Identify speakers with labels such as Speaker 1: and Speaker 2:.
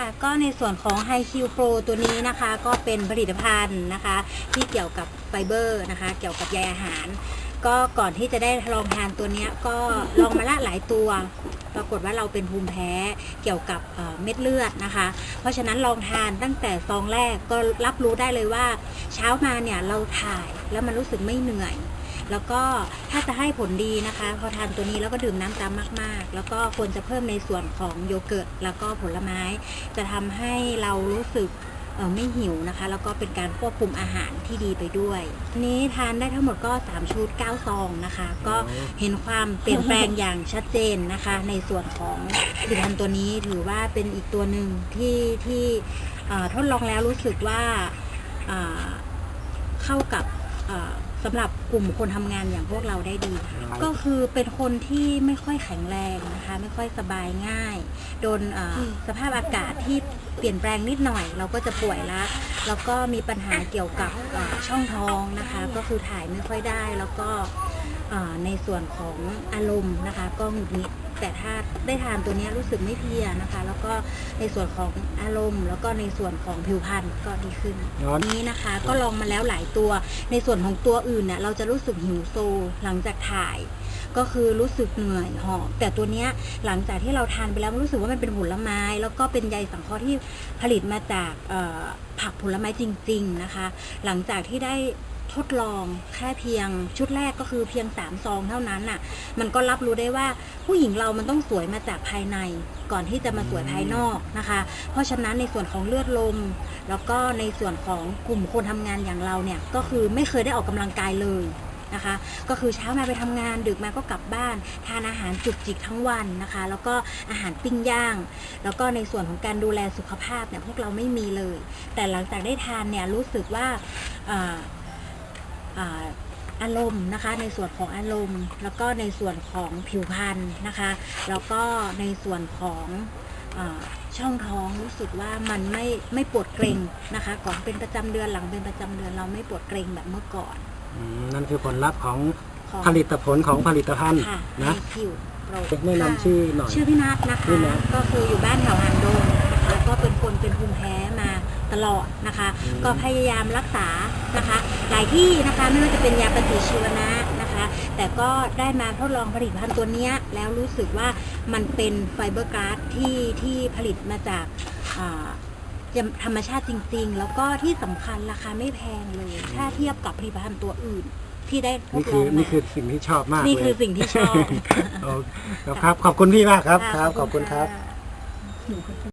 Speaker 1: ค่ะก็ในส่วนของ High Q Pro ตัวนี้นะคะก็เป็นผลิตภัณฑ์นะคะ ที่เกี่ยวกับไฟเบอร์นะคะ เกี่ยวกับใยอาหาร ก็ก่อนที่จะได้ลองทานตัวนี้ก็ลองมาละหลายตัว ปรากฏว่าเราเป็นภูมิแพ้เกี่ยวกับเม็ดเลือดนะคะ เพราะฉะนั้นลองทานตั้งแต่ซองแรกก็รับรู้ได้เลยว่า เช้ามาเนี่ยเราถ่ายแล้วมันรู้สึกไม่เหนื่อย แล้วก็ถ้าจะให้ผลดีนะคะ พอทานตัวนี้แล้วก็ดื่มน้ำตามมาก ๆ แล้วก็ควรจะเพิ่มในส่วนของโยเกิร์ตแล้วก็ผลไม้ จะทำให้เรารู้สึกไม่หิวนะคะ แล้วก็เป็นการควบคุมอาหารที่ดีไปด้วย นี้ทานได้ทั้งหมดก็ 3 ชุด 9 ซองนะคะ ก็เห็นความเปลี่ยนแปลงอย่างชัดเจนนะคะ ในส่วนของผลิตภัณฑ์ตัวนี้ถือว่าเป็นอีกตัวหนึ่งที่ที่ทดลองแล้วรู้สึกว่าเข้ากับ สำหรับกลุ่มคนทำงานอย่างพวกเราได้ดีค่ะ
Speaker 2: ครับ
Speaker 1: ก็คือเป็นคนที่ไม่ค่อยแข็งแรงนะคะ ไม่ค่อยสบายง่าย โดนเอ่ออสภาพอากาศที่เปลี่ยนแปลงนิดหน่อย เราก็จะป่วยละแล้วก็มีปัญหาเกี่ยวกับเอ่อช่องท้องนะคะ ก็คือถ่ายไม่ค่อยได้แล้วก็เอ่อในส่วนของอารมณ์นะคะ ก็หงุดหงิด แต่ถ้าได้ทานตัวเนี้ยรู้สึกไม่เพลียนะคะ แล้วก็ในส่วนของอารมณ์ แล้วก็ในส่วนของผิวพรรณก็ดีขึ้น
Speaker 2: ย้อน
Speaker 1: นี้นะคะ ก็ลองมาแล้วหลายตัว ในส่วนของตัวอื่นเนี่ยเราจะรู้สึกหิวโซหลังจากถ่ายก็คือรู้สึกเหนื่อยหอบแต่ตัวเนี้ยหลังจากที่เราทานไปแล้วรู้สึกว่ามันเป็นผลไม้ แล้วก็เป็นใยสังเคราะห์ที่ผลิตมาจากเอ่อผักผลไม้จริง ๆนะคะ หลังจากที่ได้ ทดลองแค่เพียงชุดแรกก็คือเพียง3ามซองเท่านั้นน่ะ มันก็รับรู้ได้ว่าผู้หญิงเรามันต้องสวยมาจากภายในก่อนที่จะมาสวยภายนอกนะคะ เพราะฉะนั้นในส่วนของเลือดลม แล้วก็ในส่วนของกลุ่มคนทำงานอย่างเราเนี่ยก็คือไม่เคยได้ออกกำลังกายเลยนะคะ ก็คือเช้ามาไปทำงานดึกมาก็กลับบ้าน ทานอาหารจุกจิกทั้งวันนะคะ แล้วก็อาหารปิ้งย่าง แล้วก็ในส่วนของการดูแลสุขภาพเนี่ยพวกเราไม่มีเลย แต่หลังจากได้ทานเนี่ยรู้สึกว่า อ่าอ่าอารมณ์นะคะในส่วนของอารมณ์ แล้วก็ในส่วนของผิวพรรณนะคะ แล้วก็ในส่วนของอาช่องท้องรู้สึกว่ามันไม่ไม่ปวดเกร็งนะคะก่อนเป็นประจำเดือนหลังเป็นประจำเดือนเราไม่ปวดเกร็งแบบเมื่อก่อน
Speaker 2: อืมนั่นคือผลลัพธ์ของ
Speaker 1: ของ
Speaker 2: ผลิตผลของผลิตภัณฑ์
Speaker 1: ค่ะ
Speaker 2: นะ
Speaker 1: ให้ผิวโปร
Speaker 2: แนะนำชื่อหน่อย
Speaker 1: ชื่อพี่นัทนะคะ
Speaker 2: พี่นัท
Speaker 1: ก็คืออยู่บ้านแถวหางดงนะคะ ก็เป็นคนเป็นภูมิแพ้มาตลอดนะคะ
Speaker 2: อืม
Speaker 1: ก็พยายามรักษานะคะ หลายที่นะคะไม่ว่าจะเป็นยาปฏิชีวนะนะคะ แต่ก็ได้มาทดลองผลิตภัณฑ์ตัวเนี้ยแล้วรู้สึกว่ามันเป็นไฟเบอร์การ์ดที่ที่ผลิตมาจากอ่าธรรมชาติจริง ๆ แล้วก็ที่สำคัญราคาไม่แพงเลย ถ้าเทียบกับผลิตภัณฑ์ตัวอื่นที่ได้ท
Speaker 2: นี่
Speaker 1: ดล
Speaker 2: คือ
Speaker 1: อง
Speaker 2: นี่
Speaker 1: มา
Speaker 2: คือสิ่งที่ชอบมาก
Speaker 1: นี่
Speaker 2: เลย
Speaker 1: คือสิ่งที่ชอบ
Speaker 2: โอเคครับ ขอบคุณพี่มากครับะครับ ขอบคุณครับะ